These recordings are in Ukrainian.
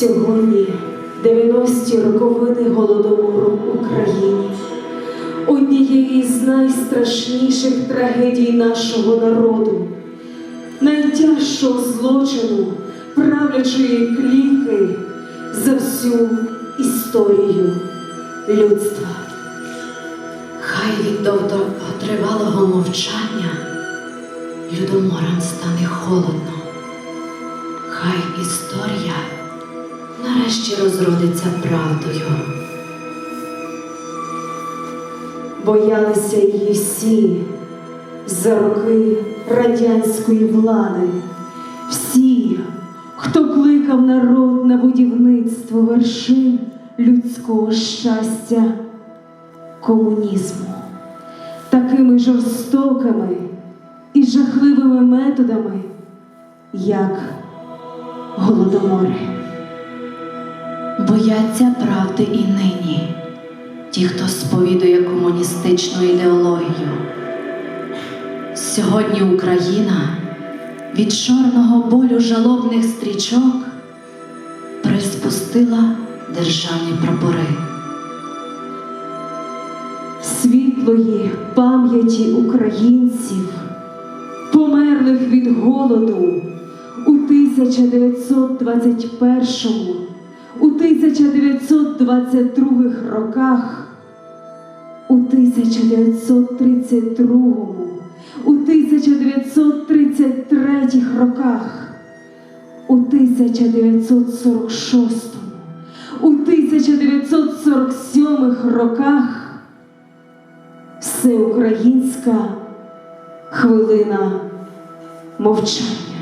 Сьогодні 90-ті роковини голодомору в Україні. Однієї з найстрашніших трагедій нашого народу, найтяжчого злочину правлячої кліки за всю історію людства. Хай від довготривалого мовчання людоморам стане холодно. Хай історія нарешті розродиться правдою. Боялися її всі за роки радянської влади, всі, хто кликав народ на будівництво вершин людського щастя, комунізму, такими жорстокими і жахливими методами, як голодомори. Бояться правди і нині ті, хто сповідує комуністичну ідеологію. Сьогодні Україна від чорного болю жалобних стрічок приспустила державні прапори. світлої пам'яті українців, померлих від голоду у 1921, у 1922 роках, у 1932, у 1933 роках, у 1946, у 1947 роках всеукраїнська хвилина мовчання.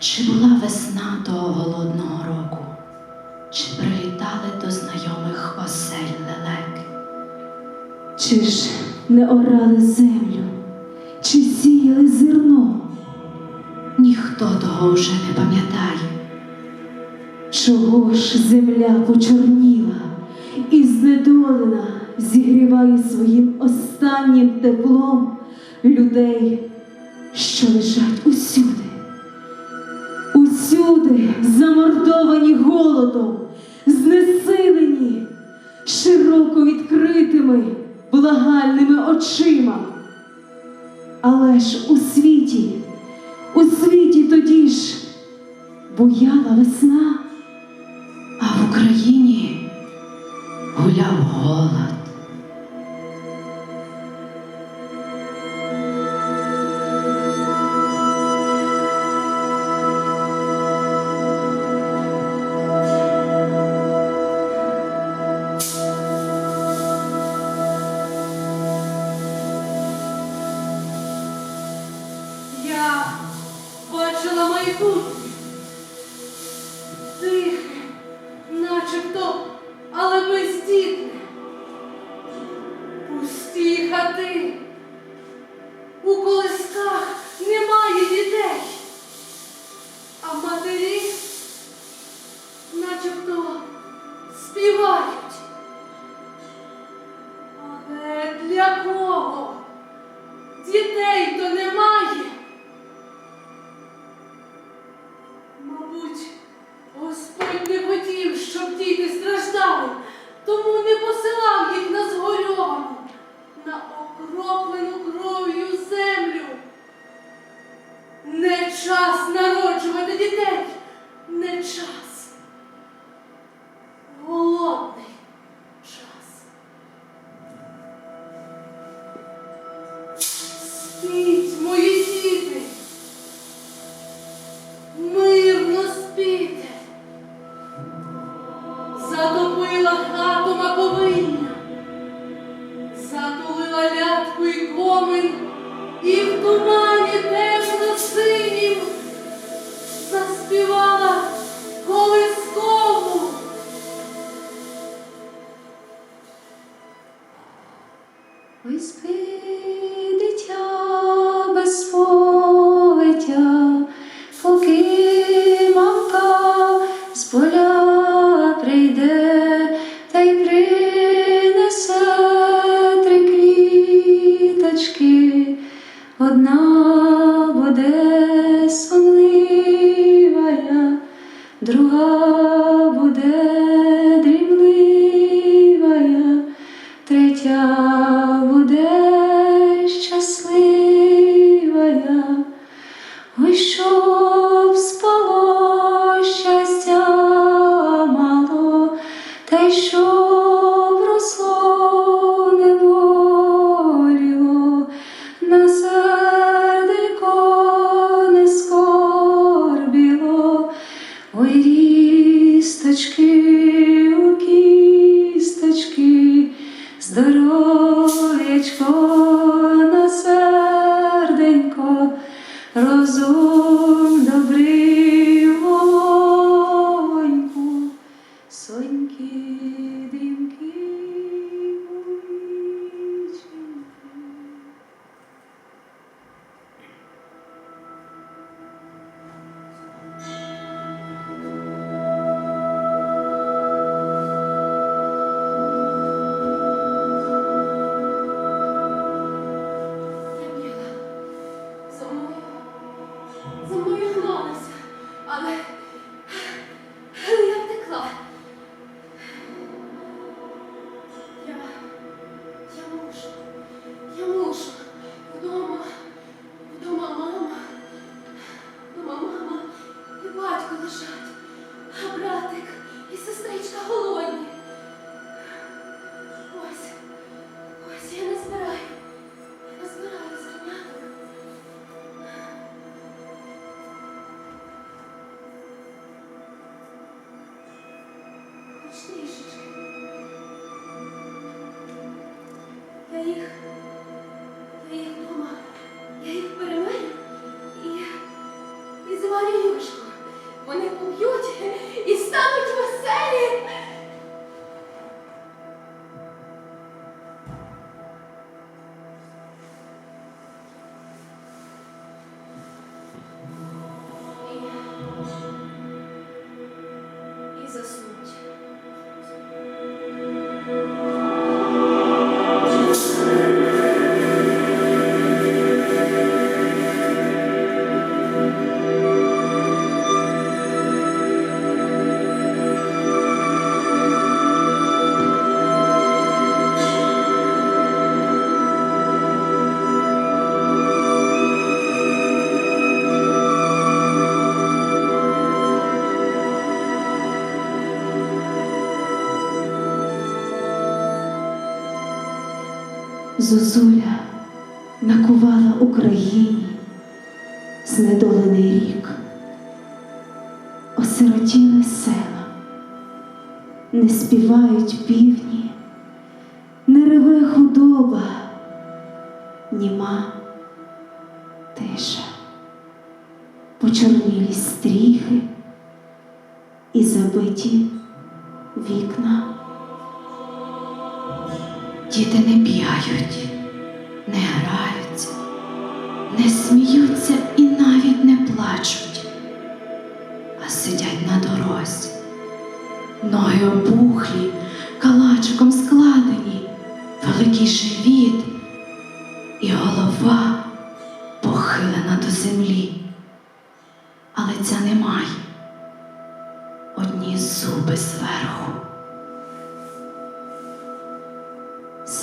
Чи була весна того голодного року, чи прилітали до знайомих осель лелеки? Чи ж не орали землю, чи сіяли зерно? Ніхто того вже не пам'ятає, чого ж земля почорніла і знедолена зігріває своїм останнім теплом людей, що лежать усюди. Люди замордовані голодом, знесилені, широко відкритими благальними очима. Але ж у світі, у світі тоді ж бояла весна. whisper Um, трішечки. Я їх Зозуля накувала Україні знедолений рік, осиротіли села, не співають пів. Діти не б'яють, не граються, не сміються і навіть не плачуть, а сидять на дорозі, ноги обухлі.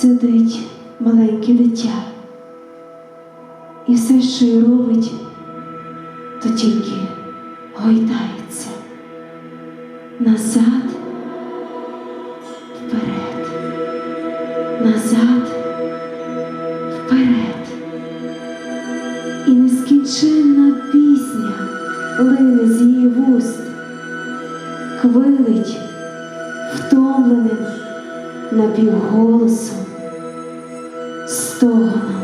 сидить маленьке дитя. І все, що й робить, то тільки гойдається назад голосом стогна.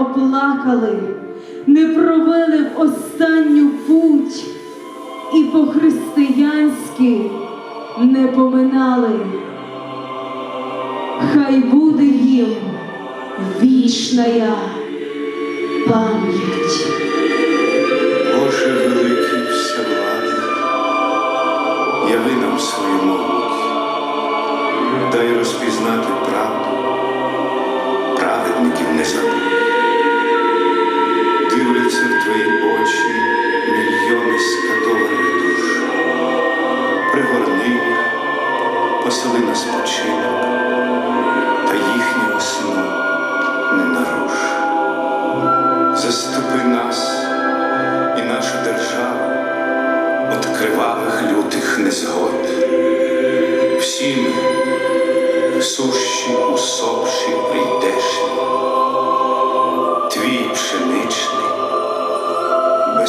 оплакали, не провели в останню путь і по-християнськи не поминали. Хай буде їм вічна пам'ять. Боже великий всевладний, яви нам свою могуть, дай розпізнати правду, праведників не забути.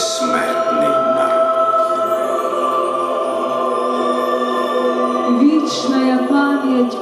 безсмертний народ. Вічна пам'ять